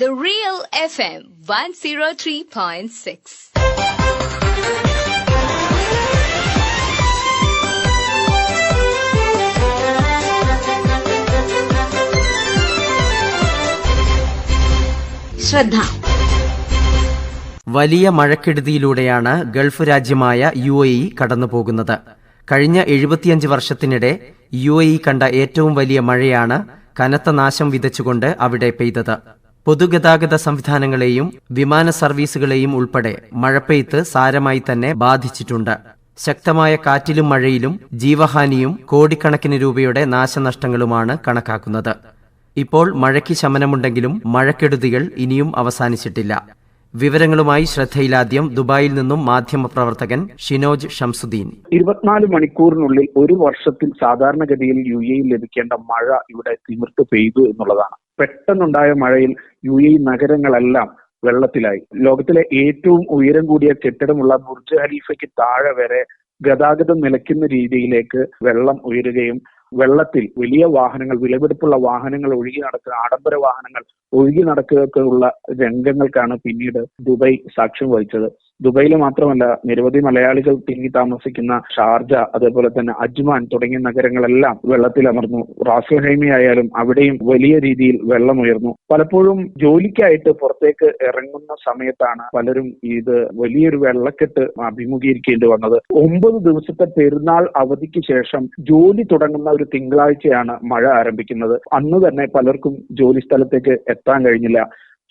The Real FM 103.6. ശ്രദ്ധ. വലിയ മഴക്കെടുതിയിലൂടെയാണ് ഗൾഫ് രാജ്യമായ യു എ ഇ കടന്നുപോകുന്നത്. കഴിഞ്ഞ എഴുപത്തിയഞ്ച് വർഷത്തിനിടെ യു എ ഇ കണ്ട ഏറ്റവും വലിയ മഴയാണ് കനത്ത നാശം വിതച്ചുകൊണ്ട് അവിടെ പെയ്തത്. പൊതുഗതാഗത സംവിധാനങ്ങളെയും വിമാന സർവീസുകളെയും ഉൾപ്പെടെ മഴപ്പെയ്ത്ത് സാരമായി തന്നെ ബാധിച്ചിട്ടുണ്ട്. ശക്തമായ കാറ്റിലും മഴയിലും ജീവഹാനിയും കോടിക്കണക്കിന് രൂപയുടെ നാശനഷ്ടങ്ങളുമാണ് കണക്കാക്കുന്നത്. ഇപ്പോൾ മഴയ്ക്ക് ശമനമുണ്ടെങ്കിലും മഴക്കെടുതികൾ ഇനിയും അവസാനിച്ചിട്ടില്ല. വിവരങ്ങളുമായി ശ്രദ്ധയിലാദ്യം ദുബായിൽ നിന്നും മാധ്യമപ്രവർത്തകൻ ഷിനോജ് ഷംസുദ്ദീൻ. ഇരുപത്തിനാല് മണിക്കൂറിനുള്ളിൽ ഒരു വർഷത്തിൽ സാധാരണഗതിയിൽ യു എയിൽ ലഭിക്കേണ്ട മഴ ഇവിടെ തിമിർത്ത് പെയ്തു എന്നുള്ളതാണ്. പെട്ടെന്നുണ്ടായ മഴയിൽ യു എ നഗരങ്ങളെല്ലാം വെള്ളത്തിലായി. ലോകത്തിലെ ഏറ്റവും ഉയരം കൂടിയ കെട്ടിടമുള്ള ബുർജ് ഖലീഫയ്ക്ക് താഴെ വരെ ഗതാഗതം നിലയ്ക്കുന്ന രീതിയിലേക്ക് വെള്ളം ഉയരുകയും വെള്ളത്തിൽ വലിയ വാഹനങ്ങൾ വിലപിടിപ്പുള്ള വാഹനങ്ങൾ ഒഴുകി നടക്കുക ആഡംബര വാഹനങ്ങൾ ഒഴുകി നടക്കുകയൊക്കെ ഉള്ള രംഗങ്ങൾക്കാണ് പിന്നീട് ദുബായ് സാക്ഷ്യം വഹിച്ചത്. ദുബൈയിൽ മാത്രമല്ല നിരവധി മലയാളികൾ തിങ്ങി താമസിക്കുന്ന ഷാർജ അതേപോലെ തന്നെ അജ്മാൻ തുടങ്ങിയ നഗരങ്ങളെല്ലാം വെള്ളത്തിൽ അമർന്നു ഹൈമി ആയാലും അവിടെയും വലിയ രീതിയിൽ വെള്ളമുയർന്നു. പലപ്പോഴും ജോലിക്കായിട്ട് പുറത്തേക്ക് ഇറങ്ങുന്ന സമയത്താണ് പലരും ഇത് വലിയൊരു വെള്ളക്കെട്ട് അഭിമുഖീകരിക്കേണ്ടി വന്നത്. ഒമ്പത് ദിവസത്തെ പെരുന്നാൾ അവധിക്ക് ശേഷം ജോലി തുടങ്ങുന്ന ഒരു തിങ്കളാഴ്ചയാണ് മഴ ആരംഭിക്കുന്നത്. അന്ന് തന്നെ പലർക്കും ജോലി സ്ഥലത്തേക്ക് എത്താൻ കഴിഞ്ഞില്ല.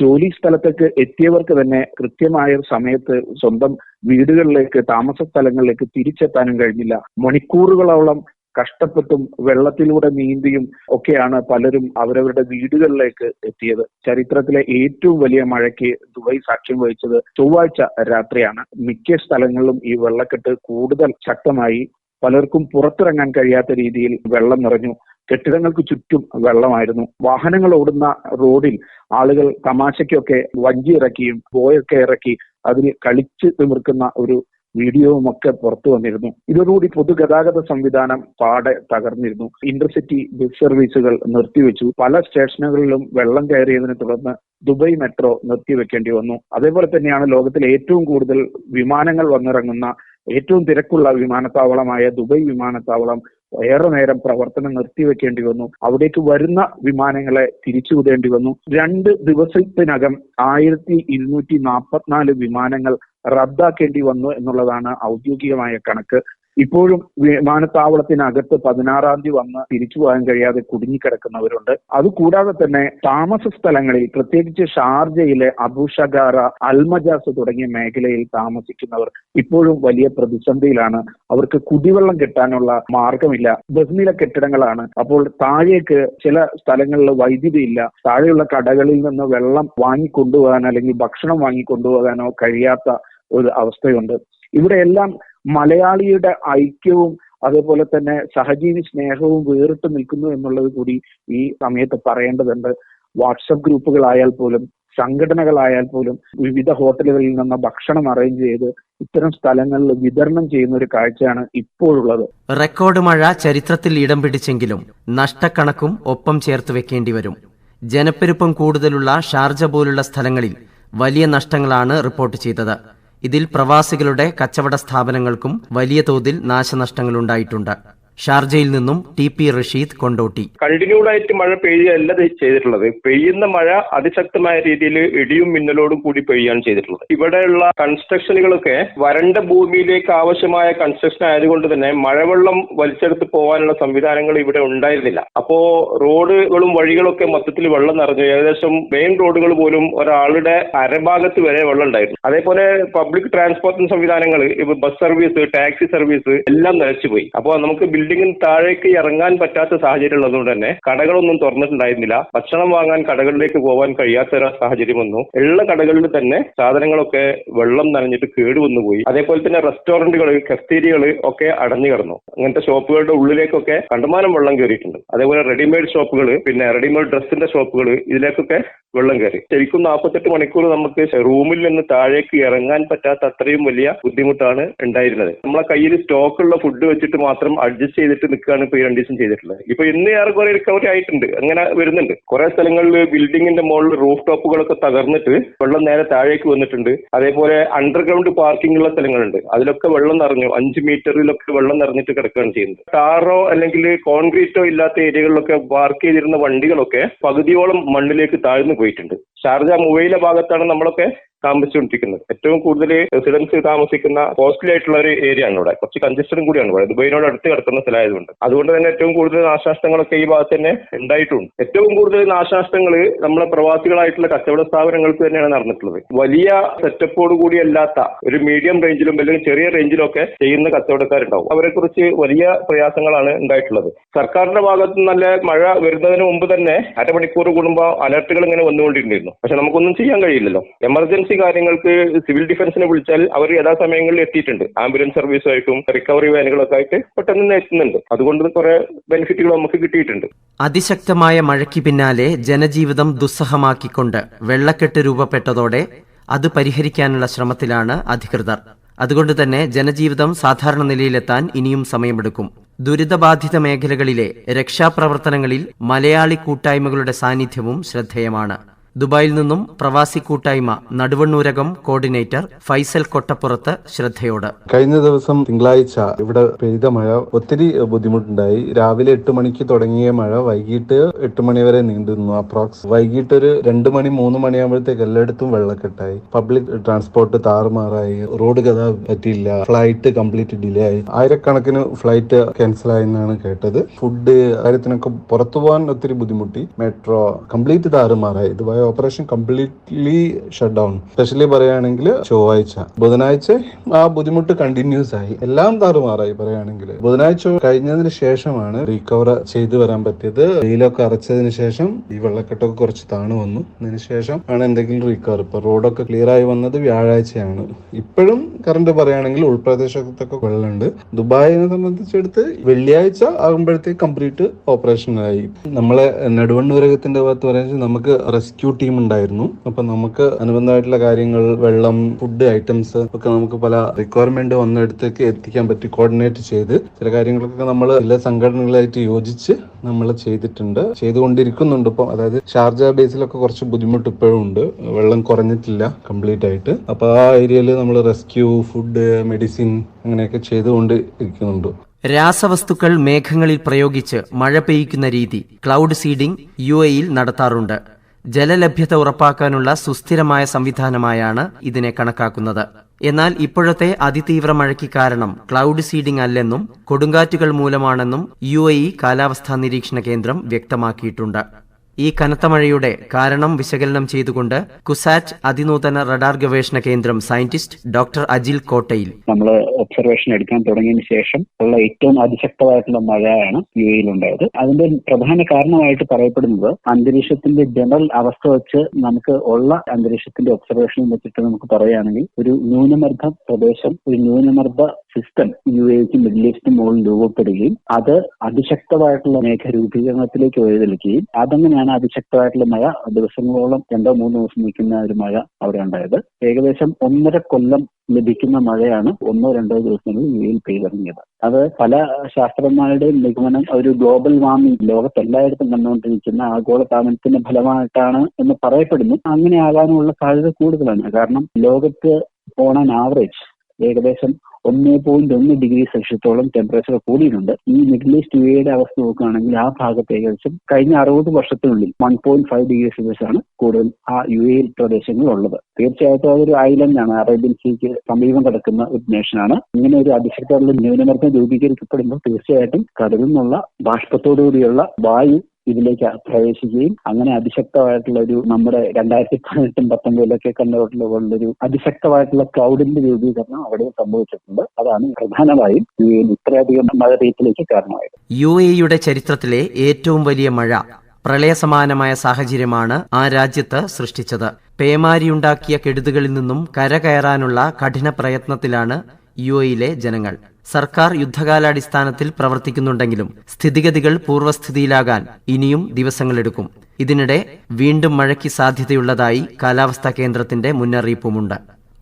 ജോലി സ്ഥലത്തേക്ക് എത്തിയവർക്ക് തന്നെ കൃത്യമായ സമയത്ത് സ്വന്തം വീടുകളിലേക്ക് താമസ സ്ഥലങ്ങളിലേക്ക് തിരിച്ചെത്താനും കഴിഞ്ഞില്ല. മണിക്കൂറുകളോളം കഷ്ടപ്പെട്ടും വെള്ളത്തിലൂടെ നീന്തിയും ഒക്കെയാണ് പലരും അവരവരുടെ വീടുകളിലേക്ക് എത്തിയത്. ചരിത്രത്തിലെ ഏറ്റവും വലിയ മഴയ്ക്ക് ദുബായ് സാക്ഷ്യം വഹിച്ചത് ചൊവ്വാഴ്ച രാത്രിയാണ്. മിക്ക സ്ഥലങ്ങളിലും ഈ വെള്ളക്കെട്ട് കൂടുതൽ ശക്തമായി പലർക്കും പുറത്തിറങ്ങാൻ കഴിയാത്ത രീതിയിൽ വെള്ളം നിറഞ്ഞു. കെട്ടിടങ്ങൾക്ക് ചുറ്റും വെള്ളമായിരുന്നു. വാഹനങ്ങൾ ഓടുന്ന റോഡിൽ ആളുകൾ തമാശയ്ക്കൊക്കെ വഞ്ചി ഇറക്കിയും പോയൊക്കെ ഇറക്കി അതിൽ കളിച്ച് തിമിർക്കുന്ന ഒരു വീഡിയോവും ഒക്കെ പുറത്തു വന്നിരുന്നു. ഇതോടുകൂടി പൊതുഗതാഗത സംവിധാനം പാടെ തകർന്നിരുന്നു. ഇന്റർസിറ്റി ബസ് സർവീസുകൾ നിർത്തിവെച്ചു. പല സ്റ്റേഷനുകളിലും വെള്ളം കയറിയതിനെ തുടർന്ന് ദുബായ് മെട്രോ നിർത്തിവെക്കേണ്ടി വന്നു. അതേപോലെ തന്നെയാണ് ലോകത്തിൽ ഏറ്റവും കൂടുതൽ വിമാനങ്ങൾ വന്നിറങ്ങുന്ന ഏറ്റവും തിരക്കുള്ള വിമാനത്താവളമായ ദുബായ് വിമാനത്താവളം ഏറെ നേരം പ്രവർത്തനം നിർത്തിവെക്കേണ്ടി വന്നു. അവിടേക്ക് വരുന്ന വിമാനങ്ങളെ തിരിച്ചുവിടേണ്ടി വന്നു. രണ്ട് ദിവസത്തിനകം ആയിരത്തി ഇരുന്നൂറ്റി നാൽപ്പത്തിനാല് വിമാനങ്ങൾ റദ്ദാക്കേണ്ടി വന്നു എന്നുള്ളതാണ് ഔദ്യോഗികമായ കണക്ക്. ഇപ്പോഴും വിമാനത്താവളത്തിനകത്ത് പതിനാറാം തീയതി വന്ന് തിരിച്ചു പോകാൻ കഴിയാതെ കുടുങ്ങിക്കിടക്കുന്നവരുണ്ട്. അതുകൂടാതെ തന്നെ താമസ സ്ഥലങ്ങളിൽ പ്രത്യേകിച്ച് ഷാർജയിലെ അബുഷഗാറ അൽമജാസ് തുടങ്ങിയ മേഖലയിൽ താമസിക്കുന്നവർ ഇപ്പോഴും വലിയ പ്രതിസന്ധിയിലാണ്. അവർക്ക് കുടിവെള്ളം കിട്ടാനുള്ള മാർഗമില്ല. ബഹുനില കെട്ടിടങ്ങളാണ്. അപ്പോൾ താഴേക്ക് ചില സ്ഥലങ്ങളിൽ വൈദ്യുതി ഇല്ല. താഴെയുള്ള കടകളിൽ നിന്ന് വെള്ളം വാങ്ങിക്കൊണ്ടുപോകാൻ അല്ലെങ്കിൽ ഭക്ഷണം വാങ്ങിക്കൊണ്ടുപോകാനോ കഴിയാത്ത ഒരു അവസ്ഥയുണ്ട്. ഇവിടെയെല്ലാം മലയാളിയുടെ ഐക്യവും അതേപോലെ തന്നെ സഹജീവി സ്നേഹവും വേറിട്ട് നിൽക്കുന്നു എന്നുള്ളത് കൂടി ഈ സമയത്ത് പറയേണ്ടതുണ്ട്. വാട്സപ്പ് ഗ്രൂപ്പുകളായാൽ പോലും സംഘടനകളായാൽ പോലും വിവിധ ഹോട്ടലുകളിൽ നിന്ന് ഭക്ഷണം അറേഞ്ച് ചെയ്ത് ഇത്തരം സ്ഥലങ്ങളിൽ വിതരണം ചെയ്യുന്ന ഒരു കാഴ്ചയാണ് ഇപ്പോഴുള്ളത്. റെക്കോർഡ് മഴ ചരിത്രത്തിൽ ഇടം പിടിച്ചെങ്കിലും നഷ്ടക്കണക്കും ഒപ്പം ചേർത്ത് വെക്കേണ്ടി വരും. ജനപ്പെരുപ്പം കൂടുതലുള്ള ഷാർജ പോലുള്ള സ്ഥലങ്ങളിൽ വലിയ നഷ്ടങ്ങളാണ് റിപ്പോർട്ട് ചെയ്തത്. ഇതിൽ പ്രവാസികളുടെ കച്ചവട സ്ഥാപനങ്ങൾക്കും വലിയ തോതിൽ നാശനഷ്ടങ്ങളുണ്ടായിട്ടുണ്ട് ഷാർജയിൽ നിന്നും T P Rasheed Kondotty. Continued ആയിട്ട് മഴ പെയ്യുകയല്ല ചെയ്തിട്ടുള്ളത്. പെയ്യുന്ന മഴ അതിശക്തമായ രീതിയിൽ ഇടിയും മിന്നലോടും കൂടി പെയ്യാണ് ചെയ്തിട്ടുള്ളത്. ഇവിടെയുള്ള കൺസ്ട്രക്ഷനുകളൊക്കെ വരണ്ട ഭൂമിയിലേക്ക് ആവശ്യമായ കൺസ്ട്രക്ഷൻ ആയതുകൊണ്ട് തന്നെ മഴവെള്ളം വലിച്ചെടുത്ത് പോകാനുള്ള സംവിധാനങ്ങൾ ഇവിടെ ഉണ്ടായിരുന്നില്ല. അപ്പോ റോഡുകളും വഴികളൊക്കെ മൊത്തത്തിൽ വെള്ളം നിറഞ്ഞു. ഏകദേശം മെയിൻ റോഡുകൾ പോലും ഒരാളുടെ അരഭാഗത്ത് വരെ വെള്ളം ഉണ്ടായിരുന്നു. അതേപോലെ പബ്ലിക് ട്രാൻസ്പോർട്ടിംഗ് സംവിധാനങ്ങൾ ഇപ്പൊ ബസ് സർവീസ് ടാക്സി സർവീസ് എല്ലാം നിലച്ചുപോയി. അപ്പോൾ നമുക്ക് ബിൽഡിങ്ങിന് താഴേക്ക് ഇറങ്ങാൻ പറ്റാത്ത സാഹചര്യം ഉള്ളതുകൊണ്ട് തന്നെ കടകളൊന്നും തുറന്നിട്ടുണ്ടായിരുന്നില്ല. ഭക്ഷണം വാങ്ങാൻ കടകളിലേക്ക് പോകാൻ കഴിയാത്ത ഒരു സാഹചര്യം വന്നു. ഉള്ള കടകളിൽ തന്നെ സാധനങ്ങളൊക്കെ വെള്ളം നനഞ്ഞിട്ട് കേടുവന്നു പോയി അതേപോലെ തന്നെ റെസ്റ്റോറന്റുകൾ കസ്തീരികൾ ഒക്കെ അടഞ്ഞു കിടന്നു. അങ്ങനത്തെ ഷോപ്പുകളുടെ ഉള്ളിലേക്കൊക്കെ കണ്ടമാനം വെള്ളം കയറിയിട്ടുണ്ട് അതേപോലെ റെഡിമെയ്ഡ് ഷോപ്പുകൾ പിന്നെ റെഡിമെയ്ഡ് ഡ്രസ്സിന്റെ ഷോപ്പുകൾ ഇതിലേക്കൊക്കെ വെള്ളം കയറി ശരിക്കും നാൽപ്പത്തെട്ട് മണിക്കൂർ നമുക്ക് റൂമിൽ നിന്ന് താഴേക്ക് ഇറങ്ങാൻ പറ്റാത്ത അത്രയും വലിയ ബുദ്ധിമുട്ടാണ് ഉണ്ടായിരുന്നത്. നമ്മളെ കയ്യിൽ സ്റ്റോക്കുള്ള ഫുഡ് വെച്ചിട്ട് മാത്രം അഡ്ജസ്റ്റ് ചെയ്തിട്ട് നിൽക്കുകയാണ് ഇപ്പൊ രണ്ട് ദിവസം ചെയ്തിട്ടുള്ളത്. ഇപ്പൊ ഇന്ന് ഏറെ കുറെ റിക്കവറി ആയിട്ടുണ്ട്. അങ്ങനെ വരുന്നുണ്ട്. കുറെ സ്ഥലങ്ങളിൽ ബിൽഡിങ്ങിന്റെ മുകളിൽ റൂഫ് ടോപ്പുകളൊക്കെ തകർന്നിട്ട് വെള്ളം നേരെ താഴേക്ക് വന്നിട്ടുണ്ട്. അതേപോലെ അണ്ടർഗ്രൗണ്ട് പാർക്കിംഗ് ഉള്ള സ്ഥലങ്ങളുണ്ട്. അതിലൊക്കെ വെള്ളം നിറഞ്ഞു. അഞ്ച് മീറ്ററിലൊക്കെ വെള്ളം നിറഞ്ഞിട്ട് കിടക്കുകയാണ് ചെയ്യുന്നത്. ടാറോ അല്ലെങ്കിൽ കോൺക്രീറ്റോ ഇല്ലാത്ത ഏരിയകളിലൊക്കെ പാർക്ക് ചെയ്തിരുന്ന വണ്ടികളൊക്കെ പകുതിയോളം മണ്ണിലേക്ക് താഴ്ന്നു പോയിട്ടുണ്ട്. ഷാർജ മുവയിലെ ഭാഗത്താണ് നമ്മളൊക്കെ താമസിച്ചുകൊണ്ടിരിക്കുന്നത്. ഏറ്റവും കൂടുതൽ റെസിഡൻസ് താമസിക്കുന്ന കോസ്റ്റ്ലി ആയിട്ടുള്ള ഒരു ഏരിയ ആണ് ഇവിടെ. കുറച്ച് കഞ്ചസ്റ്റഡും കൂടിയാണ് ഇവിടെ. ദുബൈനോട് അടുത്ത് കിടക്കുന്ന സ്ഥലമായതുകൊണ്ട്. അതുകൊണ്ട് തന്നെ ഏറ്റവും കൂടുതൽ നാശനഷ്ടങ്ങളൊക്കെ ഈ ഭാഗത്ത് തന്നെ ഉണ്ടായിട്ടുണ്ട്. ഏറ്റവും കൂടുതൽ നാശനഷ്ടങ്ങൾ നമ്മളെ പ്രവാസികളായിട്ടുള്ള കച്ചവട സ്ഥാപനങ്ങൾക്ക് തന്നെയാണ് നടന്നിട്ടുള്ളത്. വലിയ സെറ്റപ്പോട് കൂടിയല്ലാത്ത ഒരു മീഡിയം റേഞ്ചിലും അല്ലെങ്കിൽ ചെറിയ റേഞ്ചിലും ഒക്കെ ചെയ്യുന്ന കച്ചവടക്കാരുണ്ടാവും. അവരെ കുറിച്ച് വലിയ പ്രയാസങ്ങളാണ് ഉണ്ടായിട്ടുള്ളത്. സർക്കാരിന്റെ ഭാഗത്ത് നല്ല മഴ വരുന്നതിന് മുമ്പ് തന്നെ അരമണിക്കൂർ കൂടുമ്പോൾ അലർട്ടുകൾ ഇങ്ങനെ വന്നുകൊണ്ടിരുന്നിരുന്നു. പക്ഷെ നമുക്കൊന്നും ചെയ്യാൻ കഴിയില്ലല്ലോ. എമർജൻസി കാര്യങ്ങൾക്ക് സിവിൽ ഡിഫൻസിനെ വിളിച്ചാൽ അവർ യഥാസമയങ്ങളിൽ എത്തിയിട്ടുണ്ട്. ആംബുലൻസ് സർവീസുമായിട്ടും റിക്കവറി വാനുകളൊക്കെ ആയിട്ട് പെട്ടെന്ന് തന്നെ എത്തുന്നുണ്ട്. അതുകൊണ്ട് കുറെ ബെനിഫിറ്റുകൾ നമുക്ക് കിട്ടിയിട്ടുണ്ട്. അതിശക്തമായ മഴയ്ക്ക് പിന്നാലെ ജനജീവിതം ദുസ്സഹമാക്കിക്കൊണ്ട് വെള്ളക്കെട്ട് രൂപപ്പെട്ടതോടെ അത് പരിഹരിക്കാനുള്ള ശ്രമത്തിലാണ് അധികൃതർ. അതുകൊണ്ട് തന്നെ ജനജീവിതം സാധാരണ നിലയിലെത്താൻ ഇനിയും സമയമെടുക്കും. ദുരിതബാധിത മേഖലകളിലെ രക്ഷാപ്രവർത്തനങ്ങളിൽ മലയാളി കൂട്ടായ്മകളുടെ സാന്നിധ്യവും ശ്രദ്ധേയമാണ്. ദുബായിൽ നിന്നും പ്രവാസി കൂട്ടായ്മ നടുവണ്ണൂരകം കോർഡിനേറ്റർ ഫൈസൽ കൊട്ടപ്പുറത്ത് ശ്രദ്ധയോട്. കഴിഞ്ഞ ദിവസം തിങ്കളാഴ്ച ഇവിടെ പെയ്ത മഴ ഒത്തിരി ബുദ്ധിമുട്ടുണ്ടായി. രാവിലെ എട്ട് മണിക്ക് തുടങ്ങിയ മഴ വൈകിട്ട് എട്ട് മണി വരെ നീണ്ടുനിന്നു അപ്രോക്സ്. വൈകിട്ട് ഒരു രണ്ട് മണി മൂന്ന് മണിയാകുമ്പോഴത്തേക്ക് എല്ലായിടത്തും വെള്ളക്കെട്ടായി. പബ്ലിക് ട്രാൻസ്പോർട്ട് താറുമാറായി. റോഡ് ഗതാ പറ്റിയില്ല. ഫ്ലൈറ്റ് കംപ്ലീറ്റ് ഡിലേ ആയി. ആയിരക്കണക്കിന് ഫ്ലൈറ്റ് ക്യാൻസൽ ആയെന്നാണ് കേട്ടത്. ഫുഡ് കാര്യത്തിനൊക്കെ പുറത്തു പോകാൻ ഒത്തിരി ബുദ്ധിമുട്ടി. Metro complete താറുമാറായി. Dubai operation completely shut down specially പറയുകയാണെങ്കിൽ ചൊവ്വാഴ്ച. ബുധനാഴ്ച ആ ബുദ്ധിമുട്ട് കണ്ടിന്യൂസ് ആയി. എല്ലാം താറുമാറായി പറയുകയാണെങ്കിൽ. ബുധനാഴ്ച കഴിഞ്ഞതിന് ശേഷമാണ് റീകവർ ചെയ്തു വരാൻ പറ്റിയത്. വെയിലൊക്കെ അറച്ചതിന് ശേഷം ഈ വെള്ളക്കെട്ടൊക്കെ കുറച്ച് താണു വന്നു. അതിന് ശേഷം ആണ് എന്തെങ്കിലും റീകവർ ഇപ്പൊ റോഡൊക്കെ ക്ലിയർ ആയി വന്നത് വ്യാഴാഴ്ചയാണ്. ഇപ്പോഴും കറണ്ട് പറയുകയാണെങ്കിൽ ഉൾപ്രദേശത്തൊക്കെ വെള്ളമുണ്ട്. ദുബായിനെ സംബന്ധിച്ചെടുത്ത് വെള്ളിയാഴ്ച ആകുമ്പോഴത്തേക്ക് കംപ്ലീറ്റ് ഓപ്പറേഷനായി നമ്മളെ നെടുവണ്ണൂരകത്തിന്റെ ഭാഗത്ത് പറയുന്നത് നമുക്ക് റെസ്ക്യൂ ടീം ഉണ്ടായിരുന്നു അപ്പൊ നമുക്ക് അനുബന്ധമായിട്ടുള്ള കാര്യങ്ങൾ വെള്ളം ഫുഡ് ഐറ്റംസ് ഒക്കെ നമുക്ക് പല റിക്വയർമെന്റ് വന്നിടത്തേക്ക് എത്തിക്കാൻ പറ്റി കോർഡിനേറ്റ് ചെയ്ത് ചില കാര്യങ്ങളൊക്കെ നമ്മൾ എല്ലാ സംഘടനകളായിട്ട് യോജിച്ച് നമ്മൾ ചെയ്തിട്ടുണ്ട്. ചെയ്തുകൊണ്ടിരിക്കുന്നുണ്ട്. ഇപ്പം അതായത് ഷാർജ ബേസിലൊക്കെ കുറച്ച് ബുദ്ധിമുട്ട് ഇപ്പോഴും ഉണ്ട്. വെള്ളം കുറഞ്ഞിട്ടില്ല കംപ്ലീറ്റ് ആയിട്ട്. അപ്പൊ ആ ഏരിയയിൽ നമ്മൾ റെസ്ക്യൂ ഫുഡ് മെഡിസിൻ അങ്ങനെയൊക്കെ ചെയ്തുകൊണ്ട് ഇരിക്കുന്നുണ്ട് രാസവസ്തുക്കൾ മേഘങ്ങളിൽ പ്രയോഗിച്ച് മഴ പെയ്യിക്കുന്ന രീതി ക്ലൗഡ് സീഡിംഗ് യു എയിൽ നടത്താറുണ്ട്. ജലലഭ്യത ഉറപ്പാക്കാനുള്ള സുസ്ഥിരമായ സംവിധാനമായാണ് ഇതിനെ കണക്കാക്കുന്നത്. എന്നാൽ ഇപ്പോഴത്തെ അതിതീവ്ര മഴയ്ക്ക് കാരണം ക്ലൗഡ് സീഡിംഗ് അല്ലെന്നും കൊടുങ്കാറ്റുകൾ മൂലമാണെന്നും യു കാലാവസ്ഥാ നിരീക്ഷണ കേന്ദ്രം വ്യക്തമാക്കിയിട്ടുണ്ട്. ഈ കനത്ത മഴയുടെ കാരണം വിശകലനം ചെയ്തുകൊണ്ട് കുസാറ്റ് അതിനൂതന റഡാർ ഗവേഷണ കേന്ദ്രം സയന്റിസ്റ്റ് ഡോക്ടർ അജിൽ കോട്ടയിൽ. നമ്മൾ ഒബ്സർവേഷൻ എടുക്കാൻ തുടങ്ങിയതിനു ശേഷം ഉള്ള ഏറ്റവും അതിശക്തമായിട്ടുള്ള മഴയാണ് യു എയിൽ ഉണ്ടായത്. അതിന്റെ പ്രധാന കാരണമായിട്ട് പറയപ്പെടുന്നത് അന്തരീക്ഷത്തിന്റെ ജനറൽ അവസ്ഥ വെച്ച് നമുക്ക് ഉള്ള അന്തരീക്ഷത്തിന്റെ ഒബ്സർവേഷൻ വെച്ചിട്ട് നമുക്ക് പറയുകയാണെങ്കിൽ ഒരു ന്യൂനമർദ്ദ പ്രദേശം ഒരു ന്യൂനമർദ്ദ സിസ്റ്റം യു എക്ക് മിഡിൽ ഈസ്റ്റിന് മുകളിൽ രൂപപ്പെടുകയും അത് അതിശക്തമായിട്ടുള്ള മേഘരൂപീകരണത്തിലേക്ക് വഴിതെളിക്കുകയും അതങ്ങനെയാണ് അതിശക്തമായിട്ടുള്ള മഴ ദിവസങ്ങളോളം രണ്ടോ മൂന്നോ ദിവസം നിൽക്കുന്ന ഒരു മഴ അവിടെ ഉണ്ടായത്. ഏകദേശം ഒന്നര കൊല്ലം ലഭിക്കുന്ന മഴയാണ് ഒന്നോ രണ്ടോ ദിവസങ്ങളിൽ യു എയിൽ പെയ്തിറങ്ങിയത്. അത് പല ശാസ്ത്രജ്ഞന്മാരുടെയും നിഗമനം ഒരു ഗ്ലോബൽ വാർമിംഗ് ലോകത്തെല്ലായിടത്തും കണ്ടുകൊണ്ടിരിക്കുന്ന ആഗോള താപനത്തിന്റെ ഫലമായിട്ടാണ് എന്ന് പറയപ്പെടുന്നു. അങ്ങനെ ആകാനുള്ള സാധ്യത കൂടുതലാണ്. കാരണം ലോകത്ത് ഓൺ ആൻ ആവറേജ് ഏകദേശം ഒന്നേ പോയിന്റ് ഒന്ന് ഡിഗ്രി സെൽഷ്യസോളം ടെമ്പറേച്ചർ കൂടിയിട്ടുണ്ട്. ഈ മിഡിൽ ഈസ്റ്റ് യു എയുടെ അവസ്ഥ നോക്കുകയാണെങ്കിൽ ആ ഭാഗത്ത് ഏകദേശം കഴിഞ്ഞ അറുപത് വർഷത്തിനുള്ളിൽ one point five degree Celsius ആണ് കൂടുതൽ ആ യു എ പ്രദേശങ്ങളിൽ ഉള്ളത് തീർച്ചയായിട്ടും അതൊരു ഐലൻഡ് ആണ്. അറേബ്യൻ സീക്ക് സമീപം കിടക്കുന്ന ഒരു നേഷനാണ് ഇങ്ങനെ ഒരു അതിശക്തമുള്ള ന്യൂനമർദ്ദം രൂപീകരിക്കപ്പെടുമ്പോൾ തീർച്ചയായിട്ടും കടലിൽ നിന്നുള്ള ബാഷ്പത്തോടുകൂടിയുള്ള വായു ഇതിലേക്ക് പ്രവേശിക്കുകയും അങ്ങനെ അതിശക്തമായിട്ടുള്ള ഒരു നമ്മുടെ രണ്ടായിരത്തി പതിനെട്ടും പത്തൊമ്പതിലൊക്കെ കണ്ടുകൊണ്ടുള്ള പോലുള്ളൊരു അതിശക്തമായിട്ടുള്ള ക്ലൗഡിന്റെ രൂപീകരണം അവിടെ സംഭവിച്ചിട്ടുണ്ട്. അതാണ് പ്രധാനമായും യു എയിൽ ഇത്രയധികം മഴ കാരണമായത്. യു എയുടെ ചരിത്രത്തിലെ ഏറ്റവും വലിയ മഴ പ്രളയസമാനമായ സാഹചര്യമാണ് ആ രാജ്യത്ത് സൃഷ്ടിച്ചത്. പേമാരിയുണ്ടാക്കിയ കെടുതികളിൽ നിന്നും കരകയറാനുള്ള കഠിന പ്രയത്നത്തിലാണ് യു എയിലെ ജനങ്ങൾ. സർക്കാർ യുദ്ധകാലാടിസ്ഥാനത്തിൽ പ്രവർത്തിക്കുന്നുണ്ടെങ്കിലും സ്ഥിതിഗതികൾ പൂർവസ്ഥിതിയിലാകാൻ ഇനിയും ദിവസങ്ങളെടുക്കും. ഇതിനിടെ വീണ്ടും മഴയ്ക്ക് സാധ്യതയുള്ളതായി കാലാവസ്ഥാ കേന്ദ്രത്തിന്റെ മുന്നറിയിപ്പുമുണ്ട്.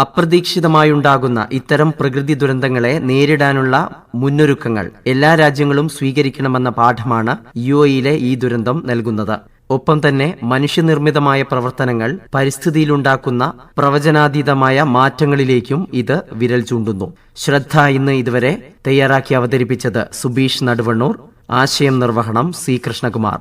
അപ്രതീക്ഷിതമായുണ്ടാകുന്ന ഇത്തരം പ്രകൃതി ദുരന്തങ്ങളെ നേരിടാനുള്ള മുന്നൊരുക്കങ്ങൾ എല്ലാ രാജ്യങ്ങളും സ്വീകരിക്കണമെന്ന പാഠമാണ് യു എയിലെ ഈ ദുരന്തം നൽകുന്നത്. ഒപ്പം തന്നെ മനുഷ്യനിർമ്മിതമായ പ്രവർത്തനങ്ങൾ പരിസ്ഥിതിയിലുണ്ടാക്കുന്ന പ്രവചനാതീതമായ മാറ്റങ്ങളിലേക്കും ഇത് വിരൽ ചൂണ്ടുന്നു. ശ്രദ്ധ ഇന്ന് ഇതുവരെ തയ്യാറാക്കി അവതരിപ്പിച്ചത് സുബീഷ് നടുവണ്ണൂർ. ആശയം നിർവഹണം സി കൃഷ്ണകുമാർ.